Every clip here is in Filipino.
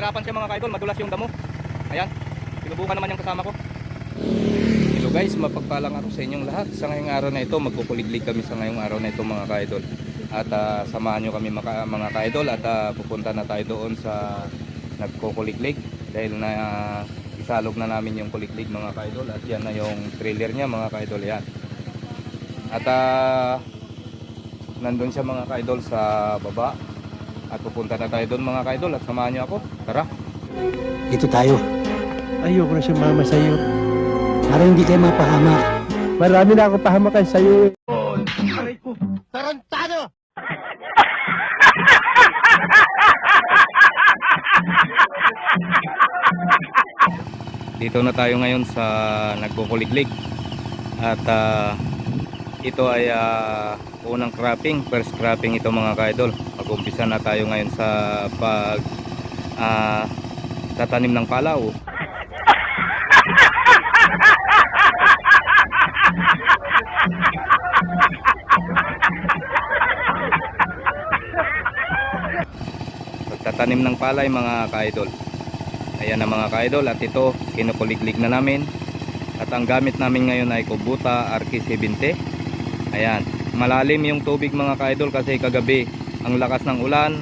nahirapan siya mga kaidol, madulas yung damo. Ayan, sinubukan naman yung kasama ko. Hello guys, mapagpalang ako sa inyong lahat. Sa ngayong araw na ito, magkukuliglig kami sa ngayong araw na ito mga kaidol. At ah, samahan nyo kami mga, mga kaidol at ah, pupunta na tayo doon sa nagkukuliglig. Dahil na ah, isalog na namin yung kuliglig mga kaidol. At yan na yung trailer niya mga kaidol. Yan. At ah, nandun siya mga kaidol sa baba. At pupunta na tayo doon mga kaidol at samahan nyo ako. Tara! Dito tayo. Ayoko na sumama sa'yo. Para hindi tayo mapahama. Marami na ako pahamakan sa'yo. Dito na tayo ngayon sa nagkukuliglig. At ah, ito ay ah, unang cropping, first cropping ito mga kaidol. Mag-umpisa na tayo ngayon sa pag ah, tatanim ng palaw. Pagtatanim ng palay mga kaidol. Ayan na mga kaidol at ito kinukuliglig na namin. At ang gamit namin ngayon ay Kubota RK70. Ayan, malalim yung tubig mga kaidol kasi kagabi ang lakas ng ulan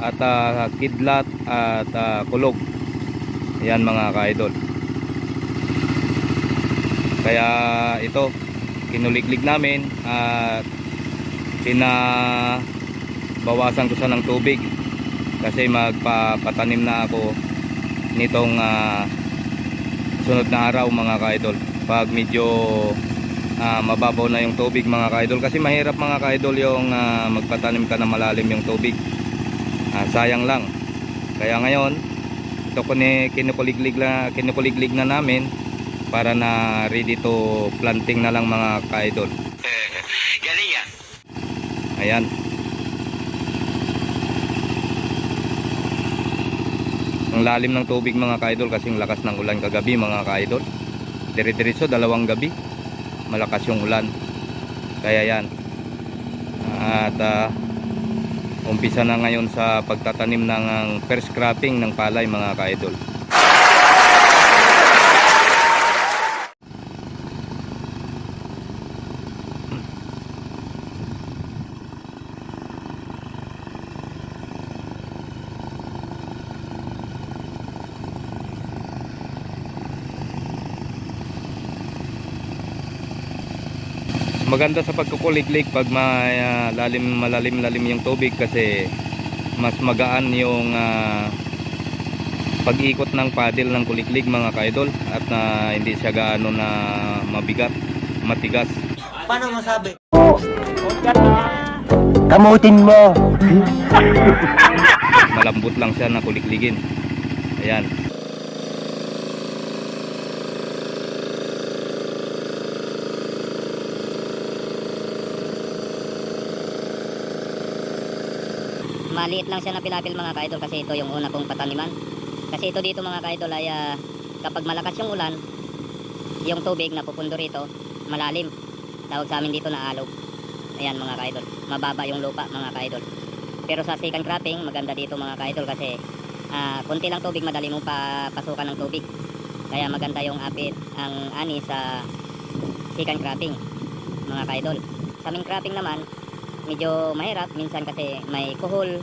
at ah, kidlat at ah, kulog. Ayan mga kaidol. Kaya ito kinuliglig namin at pinabawasan ko sa ng tubig kasi magpapatanim na ako nitong ah, sunod na araw mga kaidol pag medyo ah, mababaw na yung tubig mga kaidol. Kasi mahirap mga kaidol yung ah, magpatanim ka na malalim yung tubig. Ah, sayang lang. Kaya ngayon ito ko ni kinukuliglig na, kinukuliglig na namin para na ready to planting na lang mga kaidol. Galing yan. ayan. Ang lalim ng tubig mga kaidol kasi ang lakas ng ulan kagabi mga kaidol. Dire-diretso dalawang gabi malakas yung ulan. Kaya yan. At ah, umpisa na ngayon sa pagtatanim ng first cropping ng palay mga kaidol maganda sa pagkukuliglig pag may ah, lalim malalim lalim yung tubig kasi mas magaan yung ah, pag-ikot ng paddle ng kuliglig mga kaidol at ah, hindi siya gaano na mabigat matigas Paano masabi? Kamutin mo. malambot lang siya na kuligligin ayan maliit lang siya na pilapil mga kaidol kasi ito yung una kong pataniman. Kasi ito dito mga kaidol ay ah, kapag malakas yung ulan yung tubig na pupundo rito malalim. Tawag sa amin dito na alog. Ayan mga kaidol mababa yung lupa mga kaidol. Pero sa second cropping maganda dito mga kaidol kasi ah, konti lang tubig madali mong papasukan ng tubig. Kaya maganda yung apit ang ani sa second cropping mga kaidol. Sa aming cropping naman medyo mahirap. Minsan kasi may kuhol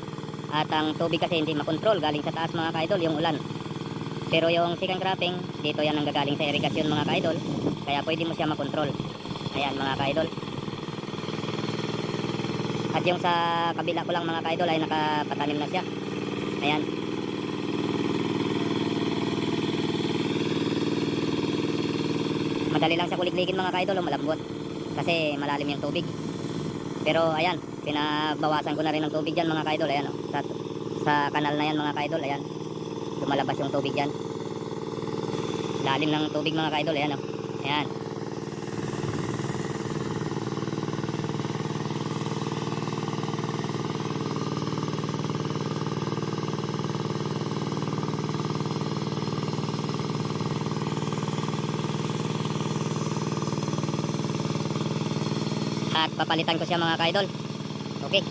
at ang tubig kasi hindi makontrol. Galing sa taas mga kaidol yung ulan. Pero yung second cropping dito yan ang gagaling sa irrigation mga kaidol. Kaya pwede mo siya makontrol. Ayan mga kaidol. At yung sa kabila ko lang mga kaidol ay nakapatanim na siya. Ayan. Madali lang siya kuligligin mga kaidol o malambot. Kasi malalim yung tubig pero ayan, pinabawasan ko na rin ng tubig dyan mga kaidol. Ayan, oh, sa, sa kanal na yan mga kaidol. Ayan, lumalabas yung tubig dyan. Lalim ng tubig mga kaidol. Ayan, oh. ayan. At papalitan ko siya mga kaidol. Okay.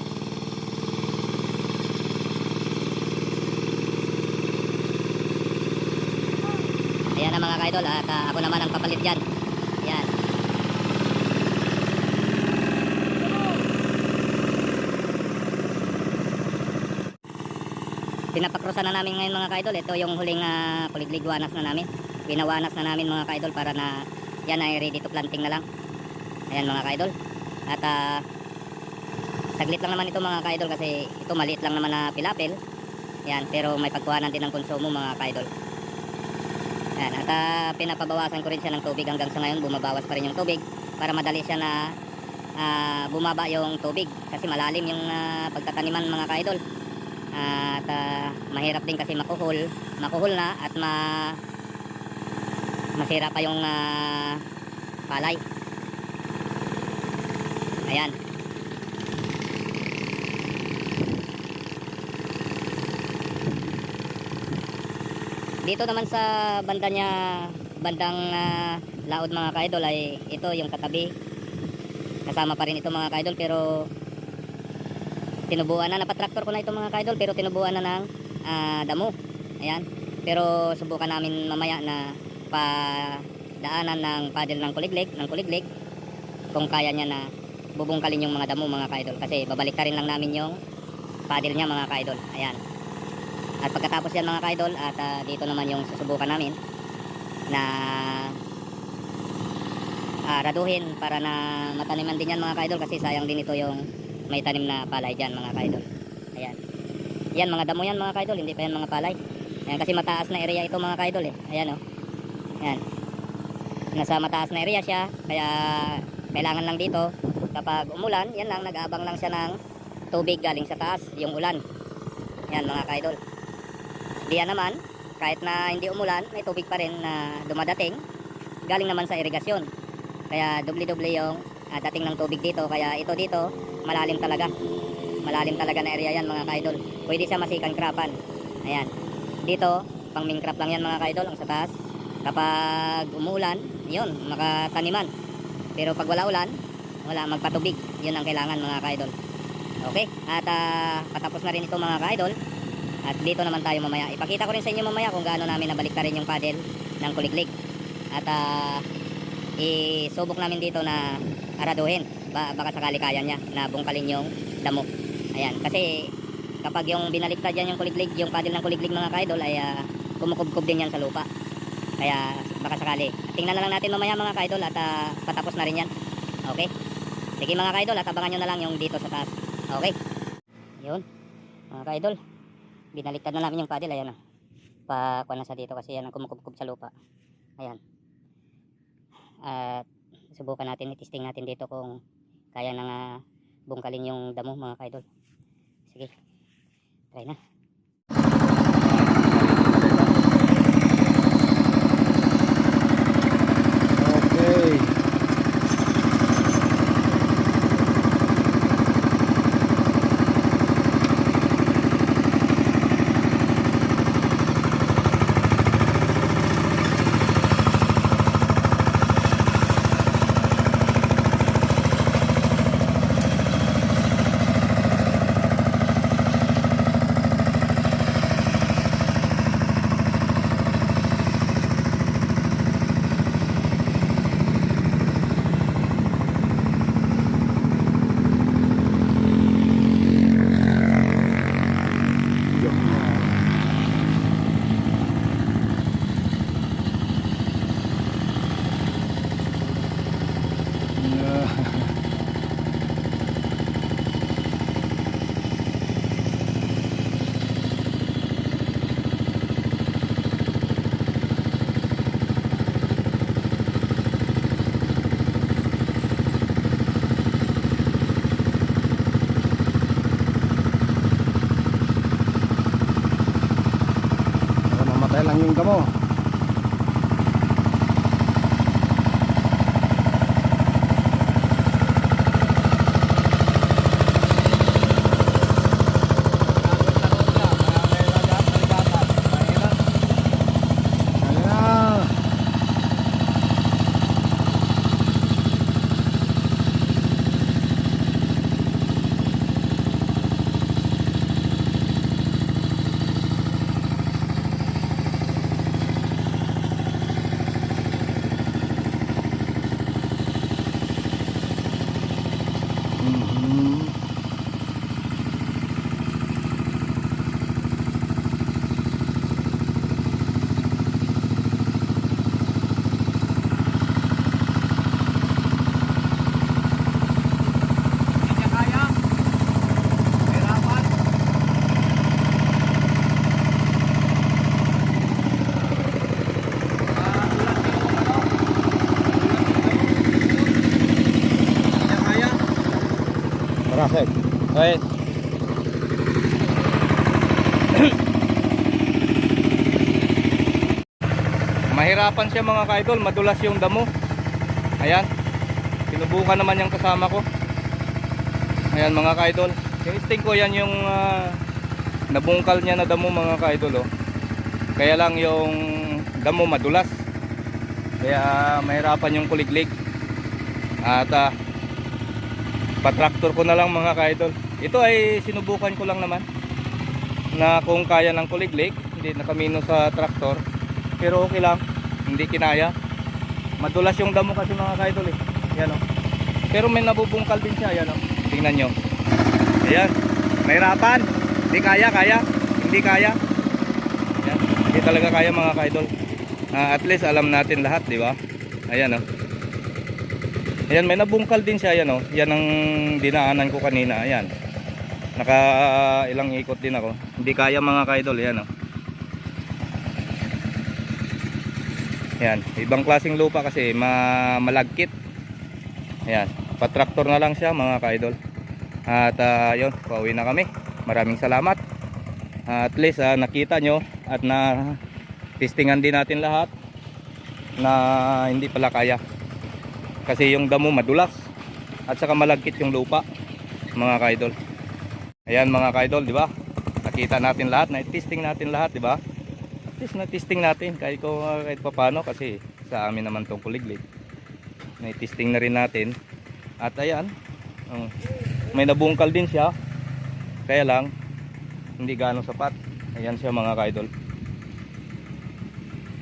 Ayan na mga kaidol at ah, ako naman ang papalit dyan. Ayan. Pinapakrosan na namin ngayon mga kaidol. Ito yung huling uh, kuligligwanas na namin. Pinawanas na namin mga kaidol para na yan ay ready to planting na lang. Ayan mga kaidol. At ah, saglit lang naman ito mga kaidol kasi ito maliit lang naman na pilapil. Yan, pero may pagkuhanan din ng konsumo mga kaidol. Yan, at ah, pinapabawasan ko rin siya ng tubig hanggang sa ngayon bumabawas pa rin yung tubig para madali siya na ah, bumaba yung tubig kasi malalim yung ah, pagtataniman mga kaidol. at ah, mahirap din kasi makuhol, makuhol na at ma masira pa yung ah, palay. Ayan. Dito naman sa banda niya, bandang ah, laod mga kaidol ay ito yung katabi. Kasama pa rin ito mga kaidol pero tinubuan na, napatraktor ko na ito mga kaidol pero tinubuan na ng ah, damo. Ayan. Pero subukan namin mamaya na pa daanan ng paddle ng kuliglig, ng kuliglig kung kaya niya na bubungkalin yung mga damo mga kaidol kasi babalik rin lang namin yung paddle niya mga kaidol. Ayan. At pagkatapos yan mga kaidol at ah, dito naman yung susubukan namin na ah, raduhin para na mataniman din yan mga kaidol kasi sayang din ito yung may tanim na palay dyan mga kaidol. Ayan. Yan mga damo yan mga kaidol, hindi pa yan mga palay. Ayan kasi mataas na area ito mga kaidol eh. Ayan oh. Ayan. Nasa mataas na area siya kaya kailangan lang dito kapag umulan, yan lang nag-aabang lang siya ng tubig galing sa taas, yung ulan. Yan mga kaidol. Diyan naman, kahit na hindi umulan, may tubig pa rin na dumadating. Galing naman sa irigasyon. Kaya doble-doble yung ah, dating ng tubig dito. Kaya ito dito, malalim talaga. Malalim talaga na area yan mga kaidol. Pwede siya masikang krapan. Ayan. Dito, pang minecraft lang yan mga kaidol, ang sa taas. Kapag umuulan, yun, makataniman. Pero pag wala ulan, wala magpatubig. Yun ang kailangan mga kaidol. Okay, at ah, patapos na rin ito mga kaidol. At dito naman tayo mamaya. Ipakita ko rin sa inyo mamaya kung gaano namin nabalik rin yung paddle ng kuliglig. At ah, isubok namin dito na araduhin. Ba baka sakali kaya niya na bungkalin yung damo. Ayan, kasi kapag yung binaliktad yan yung kuliglig, yung paddle ng kuliglig mga kaidol ay ah, kumukubkub din yan sa lupa. Kaya baka sakali. Tingnan na lang natin mamaya mga kaidol at ah, patapos na rin yan. Okay? Sige mga kaidol at abangan nyo na lang yung dito sa taas. Okay? Yun. Mga kaidol binaliktad na namin yung paddle ayan o pa kuha na sa dito kasi yan ang kumukubkub sa lupa ayan at subukan natin itesting natin dito kung kaya na nga bungkalin yung damo mga kaidol sige try na Okay. Mahirapan siya mga kaidol, madulas yung damo. Ayan. Sinubukan naman yung kasama ko. Ayan mga kaidol. Yung instinct ko yan yung ah, nabungkal niya na damo mga kaidol oh. Kaya lang yung damo madulas. Kaya mahirapan yung kuliglig. At ah, patraktor ko na lang mga kaidol. Ito ay sinubukan ko lang naman na kung kaya ng kuliglig, hindi nakamino sa traktor. Pero okay lang, hindi kinaya. Madulas yung damo kasi mga kaidol eh. Yan oh. Pero may nabubungkal din siya, yan oh. Tingnan nyo. Ayan, mahirapan. Hindi kaya, kaya. Hindi kaya. Yan, hindi talaga kaya mga kaidol. Ah, at least alam natin lahat, di ba? Ayan oh. Ayan, may nabungkal din siya, yan oh. Yan ang dinaanan ko kanina, ayan. Naka ilang ikot din ako. Hindi kaya mga kaidol, yan oh. Ayan, ibang klaseng lupa kasi ma malagkit. Ayan, patraktor na lang siya mga kaidol. At ah, yun, pauwi na kami. Maraming salamat. at least ah, nakita nyo at na testingan din natin lahat na hindi pala kaya. Kasi yung damo madulas at saka malagkit yung lupa mga kaidol. Ayan mga kaidol, di ba? Nakita natin lahat, na-testing natin lahat, di ba? At least na-testing natin kahit ko kahit paano kasi sa amin naman tong kuliglig. Na-testing na rin natin. At ayan, may nabungkal din siya. Kaya lang hindi gaano sapat. Ayan siya mga kaidol.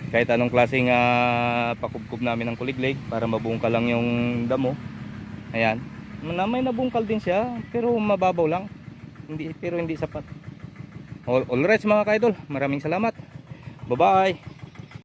Kahit anong klaseng uh, pakubkob namin ng kuliglig para mabungkal lang yung damo. Ayan. Na may nabungkal din siya pero mababaw lang. Hindi pero hindi sapat. All, all right mga kaidol. Maraming salamat. Bye-bye.